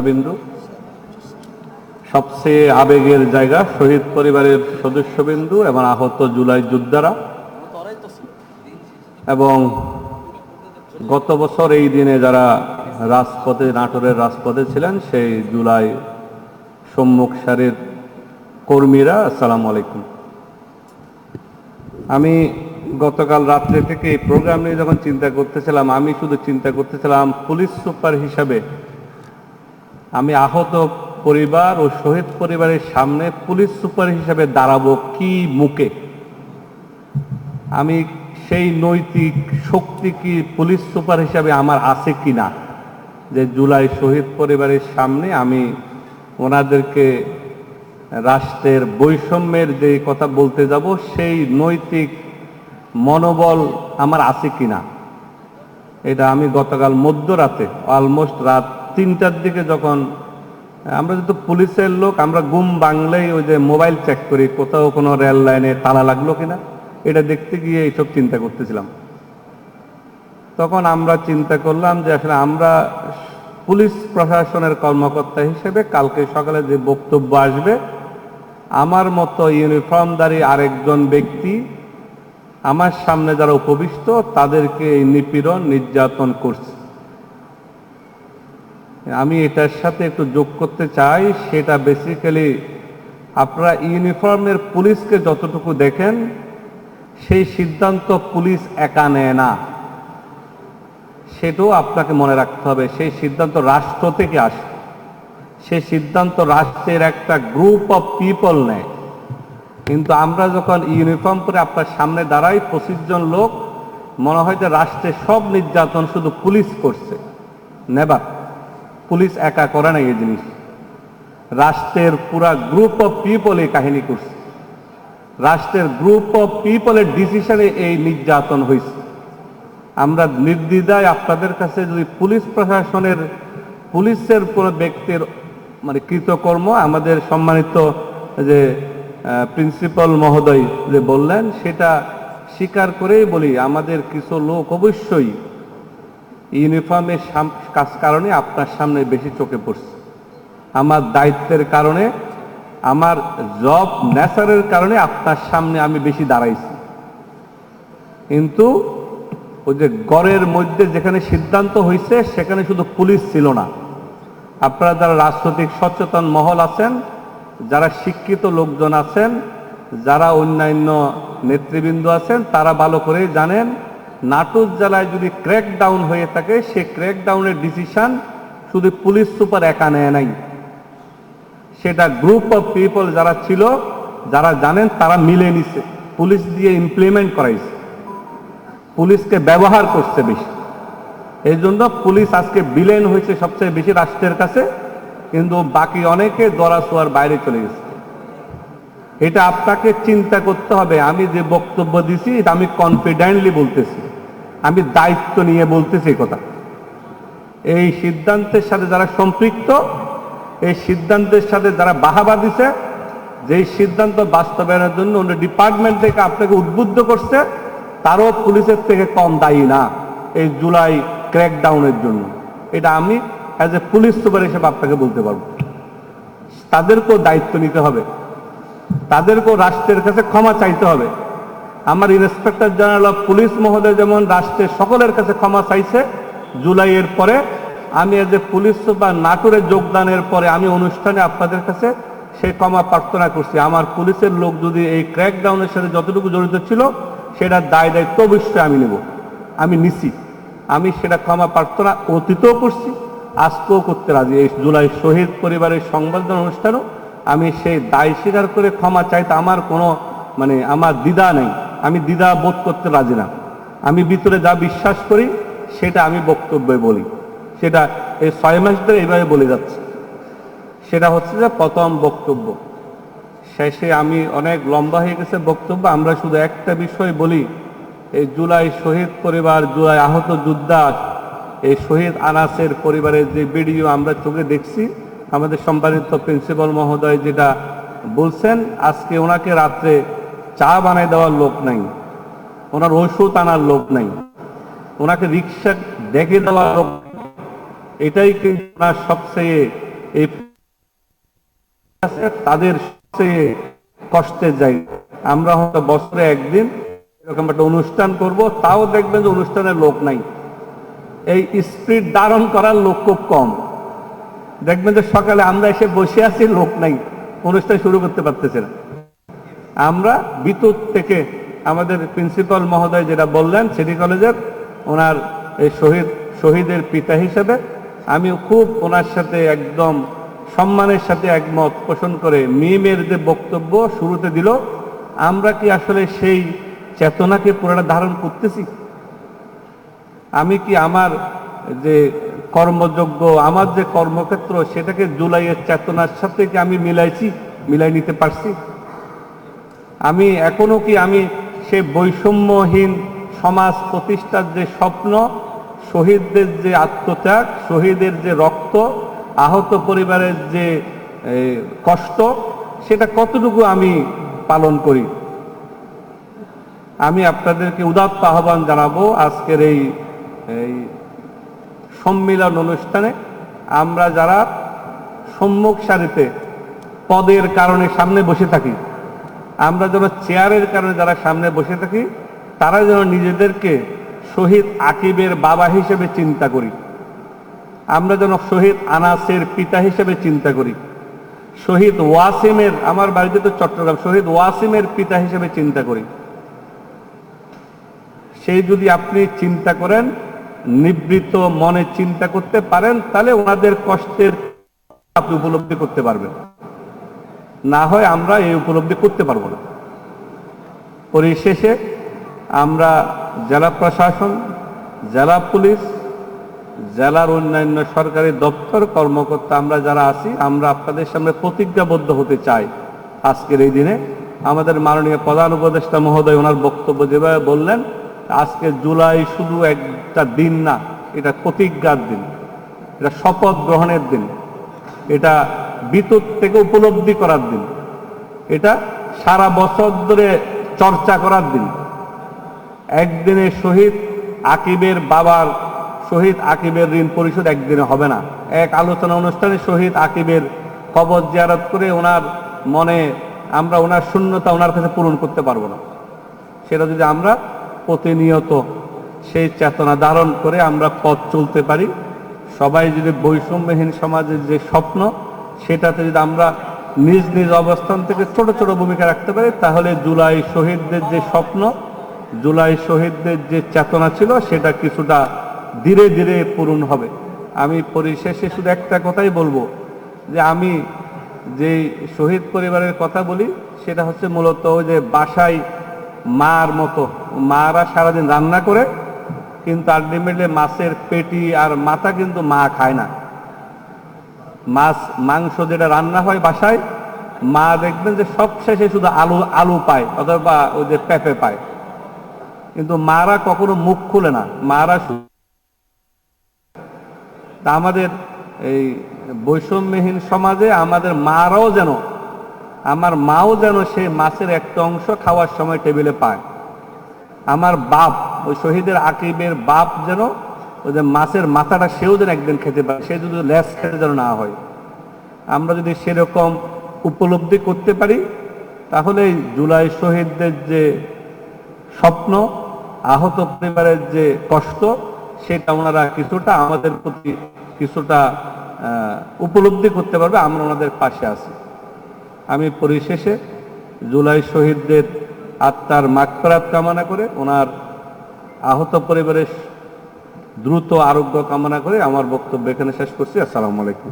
বিন্দু সবচেয়ে আবেগের জায়গা শহীদ পরিবারের সদস্যবিন্দু এবং আহত জুলাই যোদ্ধারা। এবং গত বছর এই দিনে যারা রাজপথে, নাটোরের রাজপথে ছিলেন, সেই জুলাই সম্মুখ সারির কর্মীরা, আসসালামু আলাইকুম। আমি গতকাল রাত্রে থেকে এই প্রোগ্রাম নিয়ে যখন চিন্তা করতেছিলাম, আমি শুধু চিন্তা করতেছিলাম, পুলিশ সুপার হিসাবে আমি আহত পরিবার ও শহীদ পরিবারের সামনে পুলিশ সুপার হিসাবে দাঁড়াবো কি মুখে? আমি সেই নৈতিক শক্তি কি পুলিশ সুপার হিসাবে আমার আছে কি না যে জুলাই শহীদ পরিবারের সামনে আমি ওনাদেরকে রাষ্ট্রের বৈষম্যের যে কথা বলতে যাব, সেই নৈতিক মনোবল আমার আছে কি না এটা আমি গতকাল মধ্যরাতে অলমোস্ট রাত তিনটার দিকে যখন, আমরা যেহেতু পুলিশের লোক, আমরা গুম বাংলায় ওই যে মোবাইল চেক করি, কোথাও কোনো রেল লাইনে তালা লাগল কিনা, এটা দেখতে গিয়ে এইসব চিন্তা করতেছিলাম। তখন আমরা চিন্তা করলাম যে আসলে আমরা পুলিশ প্রশাসনের কর্মকর্তা হিসেবে কালকে সকালে যে বক্তব্য আসবে, আমার মতো ইউনিফর্মধারী আরেকজন ব্যক্তি, আমার সামনে যারা উপবিষ্ট, তাদেরকে এই নিপীড়ন নির্যাতন করছে। আমি এটার সাথে একটু যোগ করতে চাই, সেটা বেসিক্যালি আপনারা ইউনিফর্মের পুলিশকে যতটুকু দেখেন, সেই সিদ্ধান্ত পুলিশ একা নেয় না। সেটাও আপনাকে মনে রাখতে হবে, সেই সিদ্ধান্ত রাষ্ট্র থেকে আসে। সেই সিদ্ধান্ত রাষ্ট্রের একটা গ্রুপ অফ পিপল নেয়। কিন্তু আমরা যখন ইউনিফর্ম পরে আপনার সামনে দাঁড়াই, পঁচিশ জন লোক, মনে হয় যে রাষ্ট্রের সব নির্যাতন শুধু পুলিশ করছে। নেবার। পুলিশ একা করে না এই জিনিস। রাষ্ট্রের পুরা গ্রুপ অফ পিপল এই কাহিনী করছে। রাষ্ট্রের গ্রুপ অফ পিপলের ডিসিশনে এই নির্যাতন হয়েছে আমরা নির্দ্বিধায় আপনাদের কাছে যদি পুলিশ প্রশাসনের, পুলিশের কোনো ব্যক্তির মানে কৃতকর্ম, আমাদের সম্মানিত যে প্রিন্সিপাল মহোদয় যে বললেন, সেটা স্বীকার করেই বলি, আমাদের কিছু লোক অবশ্যই ইউনিফর্মের কাজ কারণে আপনার সামনে বেশি চোখে পড়ছে। আমার দায়িত্বের কারণে, আমার জব নেচারের কারণে আপনার সামনে আমি বেশি দাঁড়াইছি। কিন্তু ওই যে গড়ের মধ্যে যেখানে সিদ্ধান্ত হয়েছে সেখানে শুধু পুলিশ ছিল না। আপনারা যারা রাজনৈতিক সচেতন মহল আছেন, যারা শিক্ষিত লোকজন আছেন, যারা অন্যান্য নেতৃবৃন্দ আছেন, তারা ভালো করে জানেন নাটক জেলায় যদি ক্র্যাক ডাউন হয়ে থাকে, সে ক্র্যাক ডাউনের ডিসিশন শুধু পুলিশ সুপার একা নেয় নাই। সেটা গ্রুপ অফ পিপল যারা ছিল, যারা জানেন তারা মিলে নিছে। পুলিশ দিয়ে ইমপ্লিমেন্ট করাইছে। পুলিশকে ব্যবহার করছে বেশি। এই জন্য পুলিশ আজকে বিলেন হয়েছে সবচেয়ে বেশি রাষ্ট্রের কাছে, কিন্তু বাকি অনেকে দরা শোয়ার বাইরে চলে গেছে। এটা আপনাকে চিন্তা করতে হবে। আমি যে বক্তব্য দিছি, এটা আমি কনফিডেন্টলি বলতেছি। আমি দায়িত্ব নিয়ে বলতেছি এই কথা। এই সিদ্ধান্তের সাথে যারা সম্পৃক্ত, এই সিদ্ধান্তের সাথে যারা বাহাবা দিছে, যেই সিদ্ধান্ত বাস্তবায়নের জন্য অন্য ডিপার্টমেন্ট থেকে আপনাকে উদ্বুদ্ধ করছে, তারও পুলিশের থেকে কম দায়ী না এই জুলাই ক্র্যাকডাউনের জন্য। এটা আমি অ্যাজ এ পুলিশ সুপার হিসেবে আপনাকে বলতে পারব। তাদেরকেও দায়িত্ব নিতে হবে। তাদেরকেও রাষ্ট্রের কাছে ক্ষমা চাইতে হবে। আমার ইন্সপেক্টর জেনারেল অফ পুলিশ মহোদয় যেমন রাষ্ট্রের সকলের কাছে ক্ষমা চাইছে, জুলাইয়ের পরে আমি এজ এ পুলিশ সুপার নাটোরে যোগদানের পরে আমি অনুষ্ঠানে আপনাদের কাছে সেই ক্ষমা প্রার্থনা করছি। আমার পুলিশের লোক যদি এই ক্র্যাকডাউনের সাথে যতটুকু জড়িত ছিল, সেটার দায় দায়িত্ব অবশ্যই আমি নেব। আমি নিছি আমি সেটা ক্ষমা প্রার্থনা অতীতও করছি, আজকেও করতে রাজি। এই জুলাই শহীদ পরিবারের সংবর্ধনা অনুষ্ঠানও আমি সেই দায় স্বীকার করে ক্ষমা চাইতে আমার কোনো মানে আমার দ্বিধা নেই। আমি দ্বিধা বোধ করতে রাজি না। আমি ভিতরে যা বিশ্বাস করি, সেটা আমি বক্তব্যে বলি। সেটা এই ছয় মাস ধরে এইভাবে বলে যাচ্ছে। সেটা হচ্ছে যে প্রথম বক্তব্য। শেষে আমি অনেক লম্বা হয়ে গেছে বক্তব্য, আমরা শুধু একটা বিষয় বলি, এই জুলাই শহীদ পরিবার, জুলাই আহত যোদ্ধা এই শহীদ আনাসের পরিবারের যে ভিডিও আমরা চোখে দেখছি, আমাদের সম্পাদিত প্রিন্সিপাল মহোদয় যেটা বলছেন, আজকে ওনাকে রাত্রে চা বানায় দেওয়ার লোক নাই, ওনার ওষুধ আনার লোক নাই, ওনাকে রিক্সা ডেকে দেওয়ার লোক এটাই কিন্তু ওনার সবচেয়ে এই তাদের সবচেয়ে কষ্টের জায়গা। আমরা হয়তো বছরে একদিন এরকম একটা অনুষ্ঠান করব, তাও দেখবেন যে অনুষ্ঠানের লোক নাই। এই স্পিড ধারণ করার লোক খুব কম। দেখবেন যে সকালে আমরা এসে বসে আছি, লোক নাই, অনুষ্ঠান শুরু করতে পারতেছে না। আমরা বিদ্যুৎ থেকে আমাদের প্রিন্সিপাল মহোদয় যেটা বললেন, সিটি কলেজের, ওনার এই শহীদ, শহীদের পিতা হিসেবে আমি খুব ওনার সাথে একদম সম্মানের সাথে একমত, পোষণ করে মিমের যে বক্তব্য শুরুতে দিল, আমরা কি আসলে সেই চেতনাকে পুরোটা ধারণ করতেছি? আমি কি আমার যে কর্মযোগ্য, আমার যে কর্মক্ষেত্র, সেটাকে জুলাইয়ের চেতনার সাথে কি আমি মিলাইছি, মিলাই নিতে পারছি? আমি এখনও কি আমি সে বৈষম্যহীন সমাজ প্রতিষ্ঠার যে স্বপ্ন, শহীদদের যে আত্মত্যাগ, শহীদের যে রক্ত, আহত পরিবারের যে কষ্ট, সেটা কতটুকু আমি পালন করি? আমি আপনাদেরকে উদাত্ত আহ্বান জানাব আজকের এই সম্মিলন অনুষ্ঠানে। আমরা যারা সম্মুখ সারিতে পদের কারণে সামনে বসে থাকি আমরা যেন চেয়ারের কারণে যারা সামনে বসে থাকি, তারা যেন নিজেদেরকে শহীদ আকিবের বাবা হিসেবে চিন্তা করি। আমরা যেন শহীদ আনাসের পিতা হিসেবে চিন্তা করি। শহীদ ওয়াসিমের, আমার বাড়িতে তো চট্টগ্রাম, শহীদ ওয়াসিমের পিতা হিসেবে চিন্তা করি। সেই যদি আপনি চিন্তা করেন, নিবৃত মনে চিন্তা করতে পারেন, তাহলে ওনাদের কষ্টের আপনি উপলব্ধি করতে পারবেন। না হয় আমরা এই উপলব্ধি করতে পারব না। পরিশেষে আমরা জেলা প্রশাসন, জেলা পুলিশ, জেলার অন্যান্য সরকারি দপ্তর, কর্মকর্তা আমরা যারা আছি, আমরা আপনাদের সামনে প্রতিজ্ঞাবদ্ধ হতে চাই আজকের এই দিনে। আমাদের মাননীয় প্রধান উপদেষ্টা মহোদয় ওনার বক্তব্য যেভাবে বললেন, আজকে জুলাই শুধু একটা দিন না, এটা প্রতিজ্ঞার দিন, এটা শপথ গ্রহণের দিন। এটা বিদ্যুৎ থেকে উপলব্ধি করার দিন। এটা সারা বছর ধরে চর্চা করার দিন। একদিনে শহীদ আকিবের বাবার, শহীদ আকিবের ঋণ পরিশোধ একদিনে হবে না। এক আলোচনা অনুষ্ঠানে শহীদ আকিবের কবর জিয়ারত করে ওনার মনে আমরা ওনার শূন্যতা ওনার কাছে পূরণ করতে পারব না। সেটা যদি আমরা প্রতিনিয়ত সেই চেতনা ধারণ করে আমরা পথ চলতে পারি, সবাই যদি বৈষম্যহীন সমাজের যে স্বপ্ন সেটাতে যদি আমরা নিজ নিজ অবস্থান থেকে ছোট ছোট ভূমিকা রাখতে পারি, তাহলে জুলাই শহীদদের যে স্বপ্ন, জুলাই শহীদদের যে চেতনা ছিল, সেটা কিছুটা ধীরে ধীরে পূরণ হবে। আমি পরিশেষে শুধু একটা কথাই বলব, যে আমি যে শহীদ পরিবারের কথা বলি, সেটা হচ্ছে মূলত যে বাসায় মার মতো, মারা সারাদিন রান্না করে, কিন্তু আলটিমেটলি মাছের পেটি আর মাথা কিন্তু মা খায় না। মাছ, মাংস যেটা রান্না হয় বাসায়, মা দেখবেন যে সব শেষে শুধু আলু আলু পায় অথবা ওই যে পেঁপে পায়। কিন্তু মারা কখনো মুখ খুলে না, মারা আমাদের এই বৈষম্যহীন সমাজে আমাদের মারাও যেন, আমার মাও যেন সেই মাছের একটা অংশ খাওয়ার সময় টেবিলে পায়। আমার বাপ, ওই শহীদের আকিবের বাপ যেন যে মাছের মাথাটা সেও যেন একদিন খেতে পারে, সে যদি লেস খেতে যেন না হয়। আমরা যদি সেরকম উপলব্ধি করতে পারি, তাহলে জুলাই শহীদদের যে স্বপ্ন, আহত পরিবারের যে কষ্ট, সেটা ওনারা কিছুটা আমাদের প্রতি কিছুটা উপলব্ধি করতে পারবে, আমরা ওনাদের পাশে আছি। আমি পরিশেষে জুলাই শহীদদের আত্মার মাগফেরাত কামনা করে ওনার আহত পরিবারের দ্রুত আরোগ্য কামনা করে আমার বক্তব্য এখানে শেষ করছি। আসসালামু আলাইকুম।